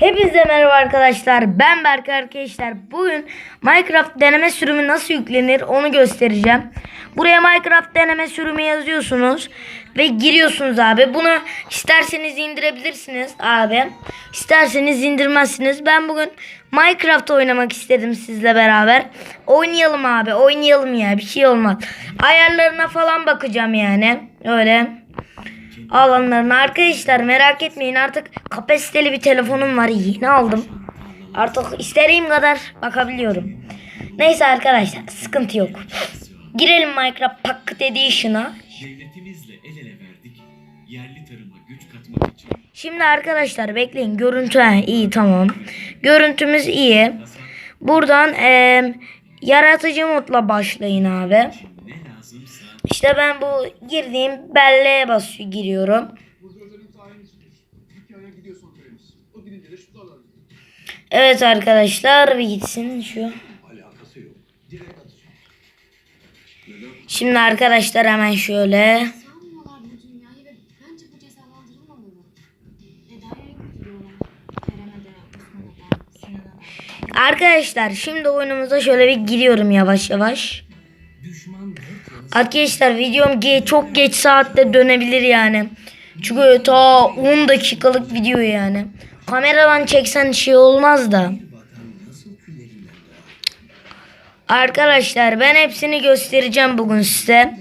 Hepinize merhaba arkadaşlar. Ben Berk arkadaşlar. Bugün Minecraft deneme sürümü nasıl yüklenir onu göstereceğim. Buraya Minecraft deneme sürümü yazıyorsunuz ve giriyorsunuz abi. Bunu isterseniz indirebilirsiniz abi. İsterseniz indirmezsiniz. Ben bugün Minecraft oynamak istedim sizle beraber. Oynayalım abi. Oynayalım ya. Bir şey olmaz. Ayarlarına falan bakacağım yani. Öyle alanlarına. Arkadaşlar merak etmeyin artık kapasiteli bir telefonum var. Yeni aldım. Artık istediğim kadar bakabiliyorum. Neyse arkadaşlar sıkıntı yok. Girelim Minecraft Pocket Edition'a. Şimdi arkadaşlar bekleyin. Görüntü ha, iyi tamam. Görüntümüz iyi. Buradan eee, yaratıcı modla başlayın abi. İşte ben bu girdiğim belleğe basıyor giriyorum. Evet arkadaşlar bir gitsin şu. Şimdi arkadaşlar hemen şöyle. Arkadaşlar şimdi oyunumuza şöyle bir giriyorum yavaş yavaş. Arkadaşlar videom ge- çok geç saatte dönebilir yani. Çünkü ta 10 dakikalık video yani. Kameradan çeksen şey olmaz da. Arkadaşlar ben hepsini göstereceğim bugün size.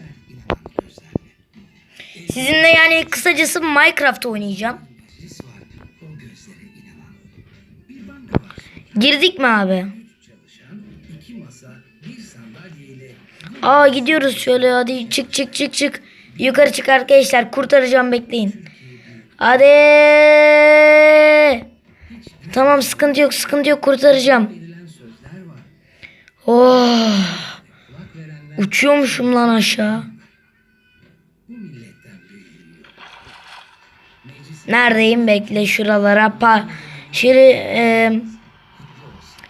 Sizinle yani kısacası Minecraft oynayacağım. Girdik mi abi? Aa gidiyoruz şöyle hadi çık çık çık çık. Yukarı çık arkadaşlar kurtaracağım bekleyin. Hadi. Tamam sıkıntı yok sıkıntı yok kurtaracağım. Oh. Uçuyormuşum lan aşağı. Neredeyim bekle şuralara pa. Şimdi, e,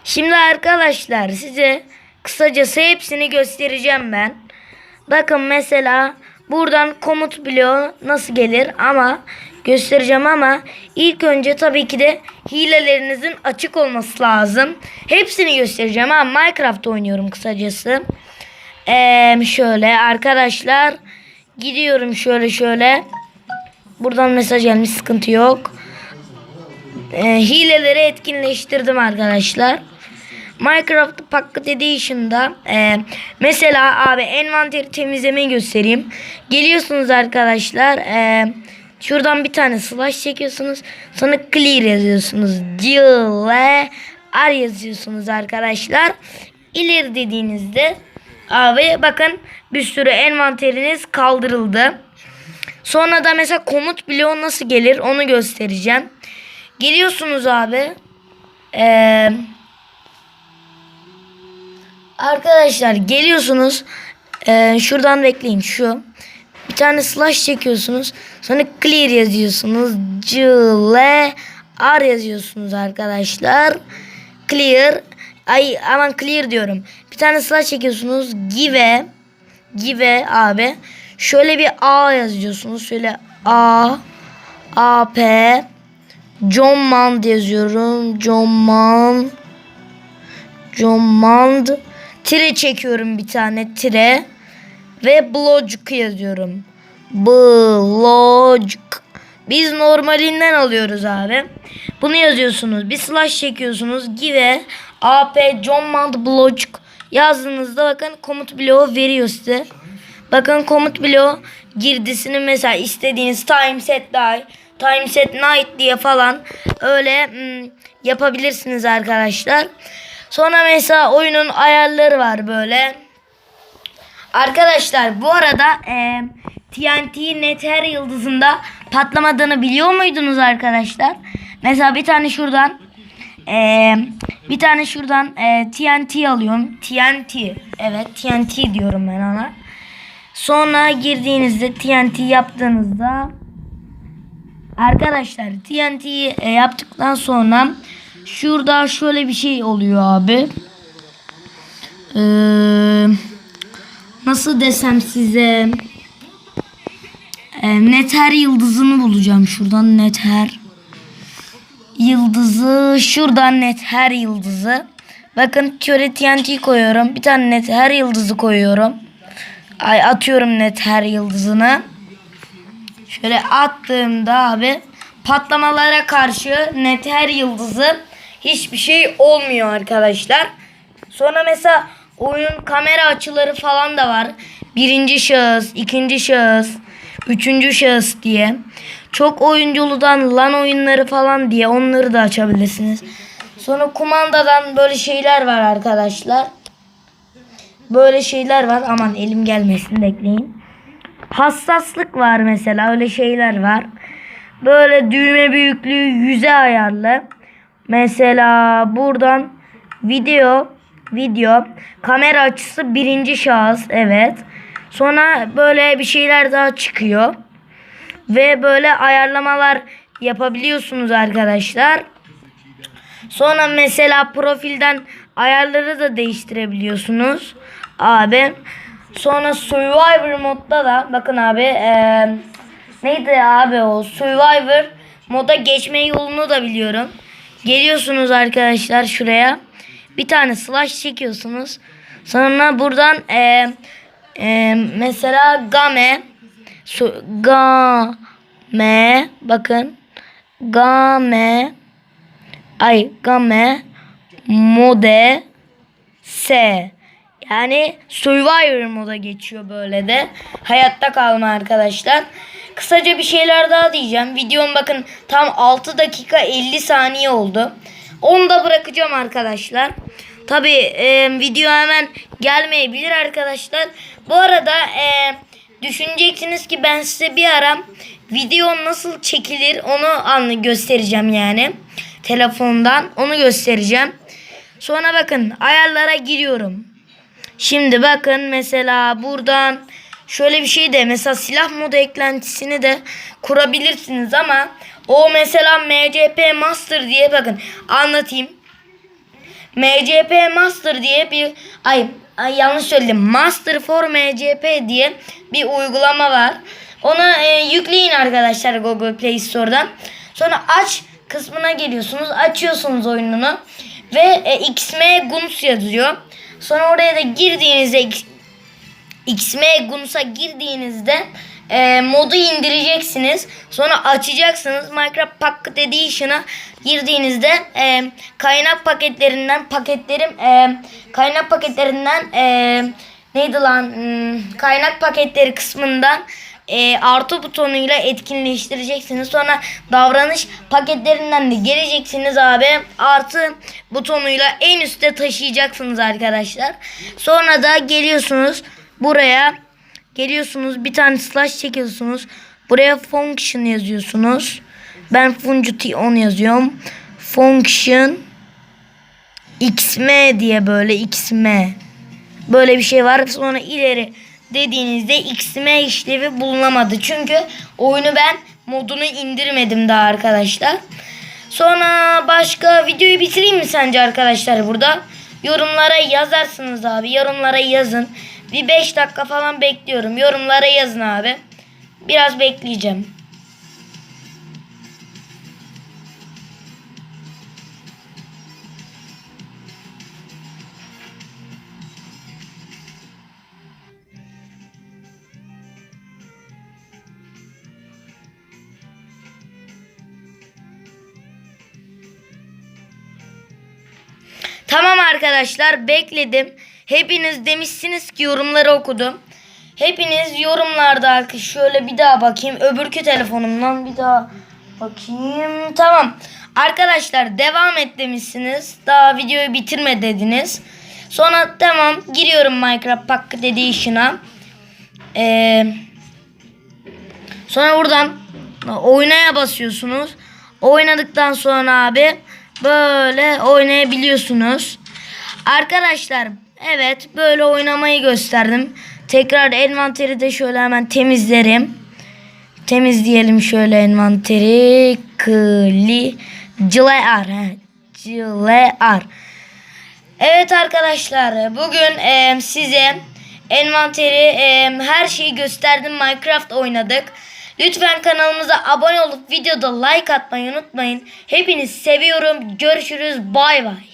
şimdi arkadaşlar size kısacası hepsini göstereceğim ben. Bakın mesela buradan komut bloğu nasıl gelir ama göstereceğim ama ilk önce tabii ki de hilelerinizin açık olması lazım. Hepsini göstereceğim ama Minecraft oynuyorum kısacası. Ee, şöyle arkadaşlar gidiyorum şöyle şöyle. Buradan mesaj gelmiş sıkıntı yok. Ee, hileleri etkinleştirdim arkadaşlar. Minecraft Pocket Edition'da e, mesela abi envanteri temizlemeyi göstereyim. Geliyorsunuz arkadaşlar. E, şuradan bir tane slash çekiyorsunuz. Sonra clear yazıyorsunuz. Cile R yazıyorsunuz arkadaşlar. İleri dediğinizde abi bakın bir sürü envanteriniz kaldırıldı. Sonra da mesela komut bloğu nasıl gelir onu göstereceğim. Geliyorsunuz abi. Eee Arkadaşlar geliyorsunuz. Ee, şuradan bekleyin şu. Bir tane slash çekiyorsunuz. Sonra clear yazıyorsunuz. C, L, R yazıyorsunuz arkadaşlar. Clear. Ay aman clear diyorum. Bir tane slash çekiyorsunuz. Give. Give abi. Şöyle bir A yazıyorsunuz. Şöyle A. A, P. John Mand yazıyorum. John Mand. John Mand. Tire çekiyorum bir tane tire. Ve blocuk yazıyorum. Blocuk. Biz normalinden alıyoruz abi. Bunu yazıyorsunuz. Bir slash çekiyorsunuz. Give ap John Mand blocuk yazdığınızda bakın komut bloğu veriyor size. Bakın komut bloğu girdisini mesela istediğiniz time set die, time set night diye falan öyle hmm, yapabilirsiniz arkadaşlar. Sonra mesela oyunun ayarları var böyle. Arkadaşlar bu arada e, TNT Nether yıldızında patlamadığını biliyor muydunuz arkadaşlar? Mesela bir tane şuradan e, bir tane şuradan e, TNT alıyorum. TNT. Evet TNT diyorum ben ona. Sonra girdiğinizde TNT yaptığınızda Arkadaşlar TNT'yi e, yaptıktan sonra şurada şöyle bir şey oluyor abi. Ee, nasıl desem size e, Nether yıldızını bulacağım şuradan Nether. yıldızı şuradan net her yıldızı. Bakın köre TNT koyuyorum. Bir tane net her yıldızı koyuyorum. Ay atıyorum net her yıldızını. Şöyle attığımda abi patlamalara karşı net her yıldızı hiçbir şey olmuyor arkadaşlar. Sonra mesela oyun kamera açıları falan da var. Birinci şahıs, ikinci şahıs, üçüncü şahıs diye. Çok oyunculudan lan oyunları falan diye onları da açabilirsiniz. Sonra kumandadan böyle şeyler var arkadaşlar. Böyle şeyler var. Aman elim gelmesin bekleyin. Hassaslık var mesela öyle şeyler var. Böyle düğme büyüklüğü yüze ayarlı. Mesela buradan video video kamera açısı birinci şahıs evet. Sonra böyle bir şeyler daha çıkıyor. Ve böyle ayarlamalar yapabiliyorsunuz arkadaşlar. Sonra mesela profilden ayarları da değiştirebiliyorsunuz abi. Sonra Survivor modda da bakın abi eee, neydi abi o Survivor moda geçme yolunu da biliyorum. Geliyorsunuz arkadaşlar şuraya. Bir tane slash çekiyorsunuz. Sonra buradan eee, eee, mesela game su, game bakın game ay game mode S. Yani Survivor moda geçiyor böyle de. Hayatta kalma arkadaşlar. Kısaca bir şeyler daha diyeceğim. Videom bakın tam 6 dakika 50 saniye oldu. Onu da bırakacağım arkadaşlar. Tabi video hemen gelmeyebilir arkadaşlar. Bu arada e, düşüneceksiniz ki ben size bir ara video nasıl çekilir onu anlı göstereceğim yani. Telefondan onu göstereceğim. Sonra bakın ayarlara giriyorum. Şimdi bakın mesela buradan şöyle bir şey de mesela silah modu eklentisini de kurabilirsiniz ama o mesela MCP Master diye bakın anlatayım. MCP Master diye bir ay, ay yanlış söyledim. Master for MCP diye bir uygulama var. Onu e, yükleyin arkadaşlar Google Play Store'dan. Sonra aç kısmına geliyorsunuz. Açıyorsunuz oyununu ve e, XM Guns yazıyor. Sonra oraya da girdiğinizde X- XM Guns'a girdiğinizde e, modu indireceksiniz. Sonra açacaksınız. Minecraft Pocket Edition'a girdiğinizde e, kaynak paketlerinden paketlerim e, kaynak paketlerinden e, neydi lan Hmm, kaynak paketleri kısmından e, artı butonuyla etkinleştireceksiniz. Sonra davranış paketlerinden de geleceksiniz abi. Artı butonuyla en üste taşıyacaksınız arkadaşlar. Sonra da geliyorsunuz buraya geliyorsunuz bir tane slash çekiyorsunuz. Buraya function yazıyorsunuz. Ben funcuti 10 yazıyorum. Function xm diye böyle xm böyle bir şey var. Sonra ileri dediğinizde XM işlevi bulunamadı. Çünkü oyunu ben modunu indirmedim daha arkadaşlar. Sonra başka videoyu bitireyim mi sence arkadaşlar burada? Yorumlara yazarsınız abi. Yorumlara yazın. Bir 5 dakika falan bekliyorum. Yorumlara yazın abi. Biraz bekleyeceğim. Tamam arkadaşlar bekledim. Hepiniz demişsiniz ki yorumları okudum. Hepiniz yorumlarda şöyle bir daha bakayım. Öbürkü telefonumdan bir daha bakayım. Tamam. Arkadaşlar devam et demişsiniz. Daha videoyu bitirme dediniz. Sonra tamam giriyorum Minecraft Pocket Edition'a. Ee, sonra buradan oynaya basıyorsunuz. Oynadıktan sonra abi böyle oynayabiliyorsunuz. Arkadaşlar evet böyle oynamayı gösterdim. Tekrar envanteri de şöyle hemen temizlerim. Temizleyelim şöyle envanteri. Kli Clear. he, Clear. Evet arkadaşlar bugün e, size envanteri e, her şeyi gösterdim. Minecraft oynadık. Lütfen kanalımıza abone olup videoda like atmayı unutmayın. Hepinizi seviyorum. Görüşürüz. Bay bay.